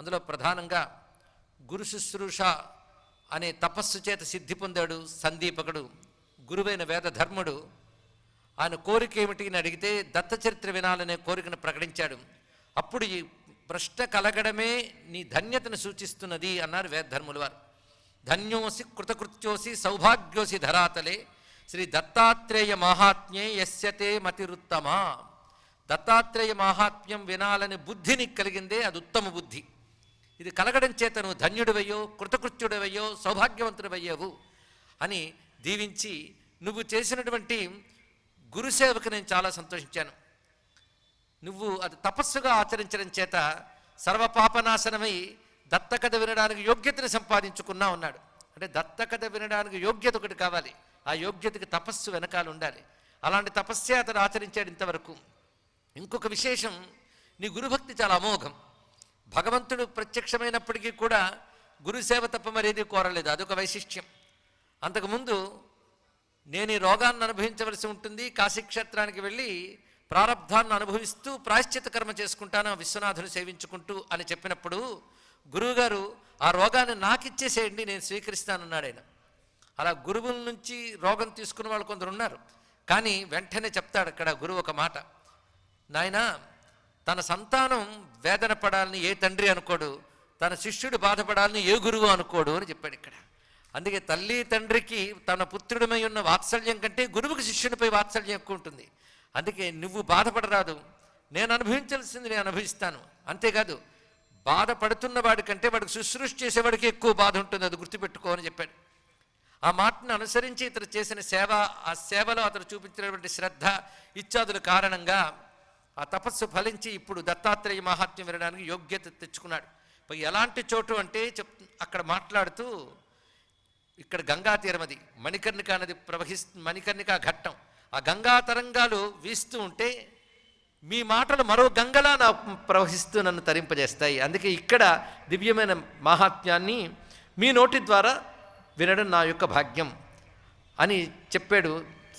అందులో ప్రధానంగా గురు శుశ్రూష అనే తపస్సు చేత సిద్ధి పొందాడు సందీపకుడు. గురువైన వేదధర్ముడు. ఆయన కోరిక ఏమిటి అని అడిగితే దత్తచరిత్ర వినాలనే కోరికను ప్రకటించాడు. అప్పుడు ఈ ప్రశ్న కలగడమే నీ ధన్యతను సూచిస్తున్నది అన్నారు వేదధర్ముల వారు. ధన్యోసి కృతకృత్యోసి సౌభాగ్యోసి ధరాతలే. శ్రీ దత్తాత్రేయ మహాత్మ్యే యస్యతే మతిరుత్తమా. దత్తాత్రేయ మహాత్మ్యం వినాలని బుద్ధిని కలిగిందే అది ఉత్తమ బుద్ధి. ఇది కలగడం చేత నువ్వు ధన్యుడివయ్యో కృతకృత్యుడివయ్యో సౌభాగ్యవంతుడివయ్యావు అని దీవించి నువ్వు చేసినటువంటి గురుసేవకు నేను చాలా సంతోషించాను. నువ్వు అది తపస్సుగా ఆచరించడం చేత సర్వపాపనాశనమై దత్తకథ వినడానికి యోగ్యతను సంపాదించుకున్నా ఉన్నాడు. అంటే దత్తకథ వినడానికి యోగ్యత ఒకటి కావాలి. ఆ యోగ్యతకి తపస్సు వెనకాల ఉండాలి. అలాంటి తపస్సే అతను ఆచరించాడు ఇంతవరకు. ఇంకొక విశేషం నీ గురుభక్తి చాలా అమోఘం. భగవంతుడు ప్రత్యక్షమైనప్పటికీ కూడా గురుసేవ తప్ప మరేది కోరలేదు. అదొక వైశిష్ట్యం. అంతకుముందు నేను ఈ రోగాన్ని అనుభవించవలసి ఉంటుంది. కాశీక్షేత్రానికి వెళ్ళి ప్రారంధాన్ని అనుభవిస్తూ ప్రాశ్చిత కర్మ చేసుకుంటాను విశ్వనాథుని సేవించుకుంటూ అని చెప్పినప్పుడు గురువుగారు ఆ రోగాన్ని నాకిచ్చేసేయండి నేను స్వీకరిస్తానన్నాడు ఆయన. అలా గురువుల నుంచి రోగం తీసుకున్న వాళ్ళు కొందరు ఉన్నారు. కానీ వెంటనే చెప్తాడు అక్కడ గురువు ఒక మాట. నాయనా తన సంతానం వేదన పడాలని ఏ తండ్రి అనుకోడు తన శిష్యుడు బాధపడాలని ఏ గురువు అనుకోడు అని చెప్పాడు ఇక్కడ. అందుకే తల్లి తండ్రికి తన పుత్రుడిమై ఉన్న వాత్సల్యం కంటే గురువుకి శిష్యునిపై వాత్సల్యం ఎక్కువ ఉంటుంది. అందుకే నువ్వు బాధపడరాదు. నేను అనుభవించాల్సింది నేను అనుభవిస్తాను. అంతేకాదు బాధపడుతున్న వాడి కంటే వాడికి శుశ్రూష చేసేవాడికి ఎక్కువ బాధ ఉంటుంది అది గుర్తుపెట్టుకో అని చెప్పాడు. ఆ మాటను అనుసరించి ఇతను చేసిన సేవ ఆ సేవలో అతను చూపించినటువంటి శ్రద్ధ ఇత్యాదుల కారణంగా ఆ తపస్సు ఫలించి ఇప్పుడు దత్తాత్రేయ మహాత్మ్యం వినడానికి యోగ్యత తెచ్చుకున్నాడు. పై ఎలాంటి చోటు అంటే చెప్ అక్కడ మాట్లాడుతూ ఇక్కడ గంగా తీరమది మణికర్ణిక నది ప్రవహిస్ మణికర్ణిక ఘట్టం. ఆ గంగా తరంగాలు వీస్తూ ఉంటే మీ మాటలు మరో గంగలా నా ప్రవహిస్తూ నన్ను తరింపజేస్తాయి. అందుకే ఇక్కడ దివ్యమైన మహాత్మ్యాన్ని మీ నోటి ద్వారా వినడం నా యొక్క భాగ్యం అని చెప్పాడు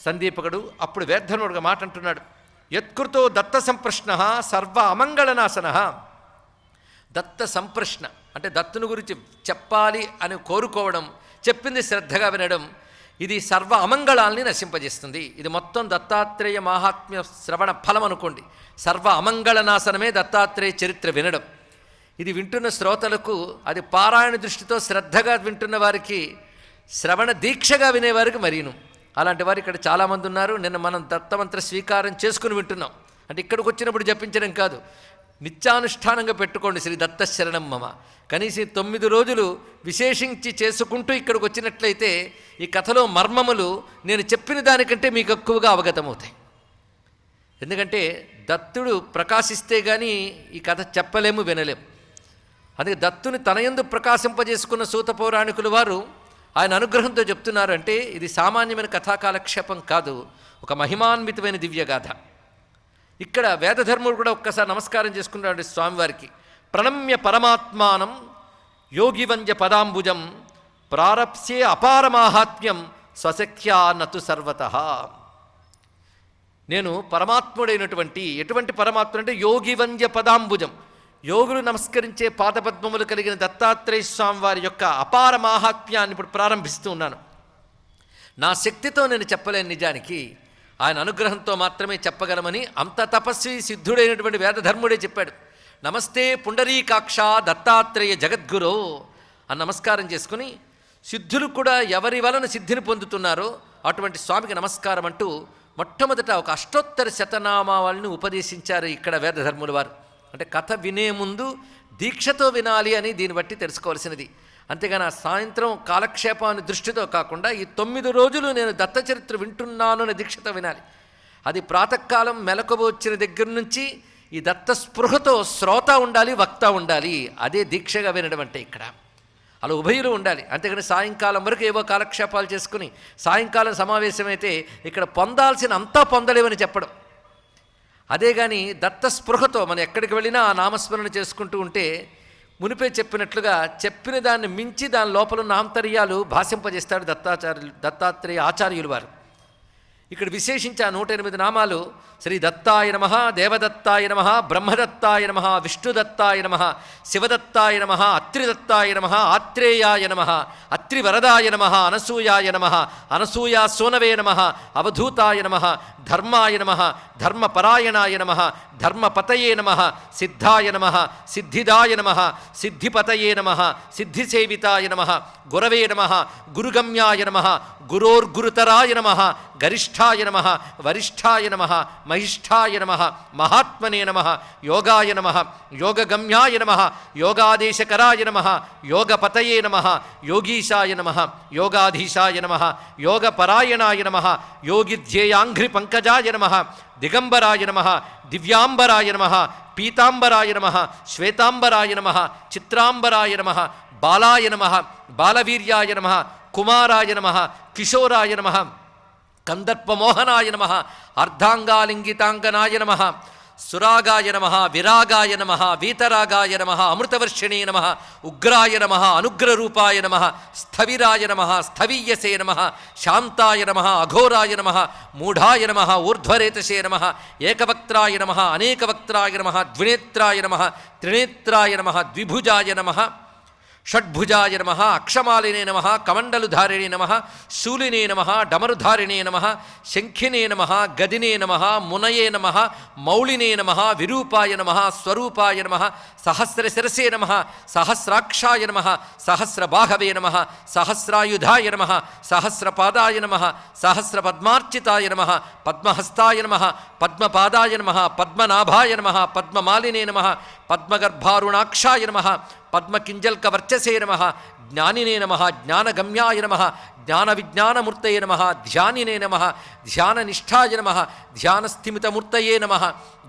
సందీపకుడు. అప్పుడు వేద్ధనుడుగా మాట అంటున్నాడు యత్కృతో దత్త సంప్రశ్న సర్వ అమంగళనాశన. దత్త సంప్రశ్న అంటే దత్తుని గురించి చెప్పాలి అని కోరుకోవడం చెప్పింది శ్రద్ధగా వినడం ఇది సర్వ అమంగళాల్ని నశింపజేస్తుంది. ఇది మొత్తం దత్తాత్రేయ మహాత్మ్య శ్రవణ ఫలం అనుకోండి. సర్వ అమంగళనాశనమే దత్తాత్రేయ చరిత్ర వినడం. ఇది వింటున్న శ్రోతలకు అది పారాయణ దృష్టితో శ్రద్ధగా వింటున్న వారికి శ్రవణ దీక్షగా వినేవారికి మరీను. అలాంటి వారు ఇక్కడ చాలామంది ఉన్నారు. నిన్న మనం దత్తమంత్ర స్వీకారం చేసుకుని వింటున్నాం. అంటే ఇక్కడికి వచ్చినప్పుడు జపించడం కాదు. నిత్యానుష్ఠానంగా పెట్టుకోండి శ్రీ దత్తశరణం మమ. కనీసం తొమ్మిది రోజులు విశేషించి చేసుకుంటూ ఇక్కడికి వచ్చినట్లయితే ఈ కథలో మర్మములు నేను చెప్పిన దానికంటే మీకు ఎక్కువగా అవగతమవుతాయి. ఎందుకంటే దత్తుడు ప్రకాశిస్తే కానీ ఈ కథ చెప్పలేము వినలేము. అందుకే దత్తుని తనయందు ప్రకాశింపజేసుకున్న సూత పౌరాణికులు వారు ఆయన అనుగ్రహంతో చెప్తున్నారంటే ఇది సామాన్యమైన కథాకాలక్షేపం కాదు ఒక మహిమాన్వితమైన దివ్యగాథ. ఇక్కడ వేదధర్ముడు కూడా ఒక్కసారి నమస్కారం చేసుకున్నాడు స్వామివారికి. ప్రణమ్య పరమాత్మానం యోగివంద్య పదాంబుజం ప్రారప్స్యే అపారమాహాత్మ్యం స్వశక్త్యా నతు సర్వత. నేను పరమాత్ముడైనటువంటి ఎటువంటి పరమాత్ముడు అంటే యోగివంద్య పదాంబుజం. యోగులు నమస్కరించే పాదపద్మములు కలిగిన దత్తాత్రేయ స్వామి వారి యొక్క అపార మాహాత్మ్యాన్ని ఇప్పుడు ప్రారంభిస్తూ ఉన్నాను. నా శక్తితో నేను చెప్పలేను నిజానికి ఆయన అనుగ్రహంతో మాత్రమే చెప్పగలమని అంత తపస్వి సిద్ధుడైనటువంటి వేదధర్ముడే చెప్పాడు. నమస్తే పుండరీకాక్ష దత్తాత్రేయ జగద్గురు అని నమస్కారం చేసుకుని సిద్ధులు కూడా ఎవరి వలన సిద్ధిని పొందుతున్నారో అటువంటి స్వామికి నమస్కారం అంటూ మొట్టమొదట ఒక అష్టోత్తర శతనామాలను ఉపదేశించారు ఇక్కడ వేదధర్ముల వారు. అంటే కథ వినే ముందు దీక్షతో వినాలి అని దీన్ని బట్టి తెలుసుకోవాల్సినది. అంతేగాని ఆ సాయంత్రం కాలక్షేపాన్ని దృష్టితో కాకుండా ఈ తొమ్మిది రోజులు నేను దత్త చరిత్ర వింటున్నాను అనే దీక్షతో వినాలి. అది ప్రాతకాలం మెలకువచ్చిన దగ్గర నుంచి ఈ దత్త స్పృహతో శ్రోత ఉండాలి వక్త ఉండాలి. అదే దీక్షగా వినడం అంటే ఇక్కడ. అలా ఉభయులు ఉండాలి. అంతేగాని సాయంకాలం వరకు ఏవో కాలక్షేపాలు చేసుకుని సాయంకాలం సమావేశమైతే ఇక్కడ పొందాల్సిన అంతా పొందలేవని చెప్పడం. అదే కానీ దత్తస్పృహతో మనం ఎక్కడికి వెళ్ళినా ఆ నామస్మరణ చేసుకుంటూ ఉంటే మునిపే చెప్పినట్లుగా చెప్పిన దాన్ని మించి దాని లోపల ఉన్న ఆంతర్యాలు భాషింపజేస్తాడు దత్తాచార్యులు దత్తాత్రేయ ఆచార్యులు వారు. ఇక్కడ విశేషించి ఆ నూట ఎనిమిది నామాలు శ్రీ దత్తాయ నమ దేవదత్తాయ నమ బ్రహ్మదత్తాయ నమ విష్ణుదత్తాయ నమ శివదత్తాయ నమ అత్రిదత్తాయ నమ ఆత్రేయాయ నమ అత్రివరదాయ నమ అనసూయాయ నమ అనసూయా సోనవే నమ అవధూతాయ నమ ధర్మాయ నమ ధర్మపరాయణాయ నమ ధర్మపతయే నమ సిద్ధాయ నమ సిద్ధిదాయ నమ సిద్ధిపతయే నమ సిద్ధిసేవితాయ నమ గురవే నమ గురుగమ్యాయ నమ గురోర్గురుతరాయ నమ గరిష్ఠాయ నమ వరిష్ఠాయ నమ మహిష్ఠాయ నమ మహాత్మనే నమ యోగాయ నమ యోగగమ్యాయ నమ యోగాదేశకరాయ నమ యోగపతయే నమ యోగీశాయ నమ యోగాధీశాయ నమ యోగపరాయణాయ నమ యోగిధ్యేయాంఘ్రి పంకజాయ నమ దిగంబరాయ నమ దివ్యాంబరాయ నమ పీతాంబరాయ నమ శ్వేతాంబరాయ నమ చిత్రాంబరాయ నమ బాలాయ నమ బాలవీర్యాయ నమ కుమారాయ నమ కిశోరాయ నమ కందర్పమోహనాయ నమ అర్ధాంగాలింగితాంగనాయ నమ సురాగాయ నమ విరాగాయ నమ వీతరాగాయ నమ అమృతవర్షిణే నమ ఉగ్రాయ నమ అనుగ్రరూపాయ నమ స్థవిరాయ నమ స్థవీయసే నమ శాంతాయ నమ అఘోరాయ నమ మూఢాయ నమ ఊర్ధ్వరేతసే నమ ఏకవక్త్రాయ నమ అనేకవక్త్రాయ నమ ద్వినేత్రాయ నమ త్రినేత్రాయ నమ ద్విభుజాయ నమ షడ్భుజాయ నమ అక్షమాలినే నమ కమండలుధారిణే నమ శూలినే నమ డమరుధారిణే నమ శంఖినే నమ గదినే నమ మునయే నమ మౌళినే నమ విరూపాయ నమ స్వరూపాయ నమ సహస్రశిరసే నమ సహస్రాక్షాయ నమ సహస్రబాహవే నమ సహస్రాయుధాయ నమ సహస్రపాదాయ నమ సహస్రపద్మార్చితాయ నమ పద్మహస్తాయ నమ పద్మపాదాయ నమ పద్మనాభాయ నమ పద్మమాలినే నమ పద్మగర్భారుణాక్షాయ నమ పద్మకింజల్క వర్చసే నమ జ్ఞానినే నమ జ్ఞానగమ్యాయ నమ జ్ఞాన విజ్ఞానమూర్తయే నమ ధ్యానినే నమ ధ్యాననిష్టాయ నమ ధ్యానస్థిమితమూర్తయే నమ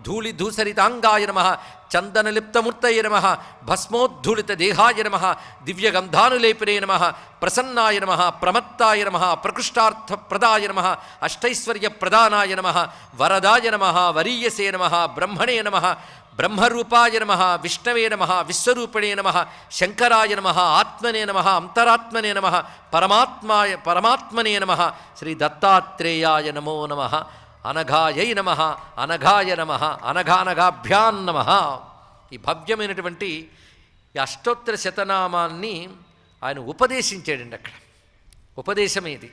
ధూళిధూసరితాంగాయ నమ చందనలిప్తమూర్తయ నమ భస్మోద్ధూళిత దేహాయ నమ దివ్యగంధానులేపినే నమ ప్రసన్నాయ నమ ప్రమత్తాయ నమ ప్రకృష్టార్థప్రదాయ నమ అష్టైశ్వర్యప్రదానాయ నమ వరదాయ నమ వరీయసే నమ బ్రహ్మణే నమ బ్రహ్మరూపాయ నమ విష్ణవే నమ విశ్వరూపిణే నమ శంకరాయ నమ ఆత్మనే నమ అంతరాత్మనే నమ పరమాత్మాయ పరమాత్మనే నమ శ్రీ దత్తాత్రేయాయ నమో నమ అనఘాయై నమ అనఘాయ నమ అనఘానఘాభ్యాన్ నమ. ఈ భవ్యమైనటువంటి ఈ అష్టోత్తర శతనామాన్ని ఆయన ఉపదేశించాడండి అక్కడ. ఉపదేశమేది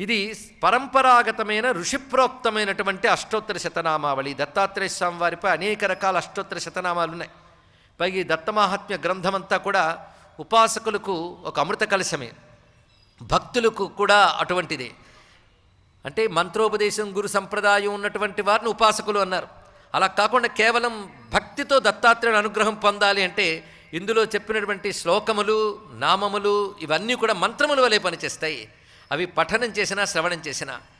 ఇది పరంపరాగతమైన ఋషిప్రోక్తమైనటువంటి అష్టోత్తర శతనామావళి. దత్తాత్రేయ స్వామి వారిపై అనేక రకాల అష్టోత్తర శతనామాలు ఉన్నాయి. పైగా ఈ దత్తమాహాత్మ్య గ్రంథమంతా కూడా ఉపాసకులకు ఒక అమృత కలశమే. భక్తులకు కూడా అటువంటిదే. అంటే మంత్రోపదేశం గురు సంప్రదాయం ఉన్నటువంటి వారిని ఉపాసకులు అన్నారు. అలా కాకుండా కేవలం భక్తితో దత్తాత్రేయుని అనుగ్రహం పొందాలి అంటే ఇందులో చెప్పినటువంటి శ్లోకములు నామములు ఇవన్నీ కూడా మంత్రముల వలె పనిచేస్తాయి. అవి పఠనం చేసినా శ్రవణం చేసినా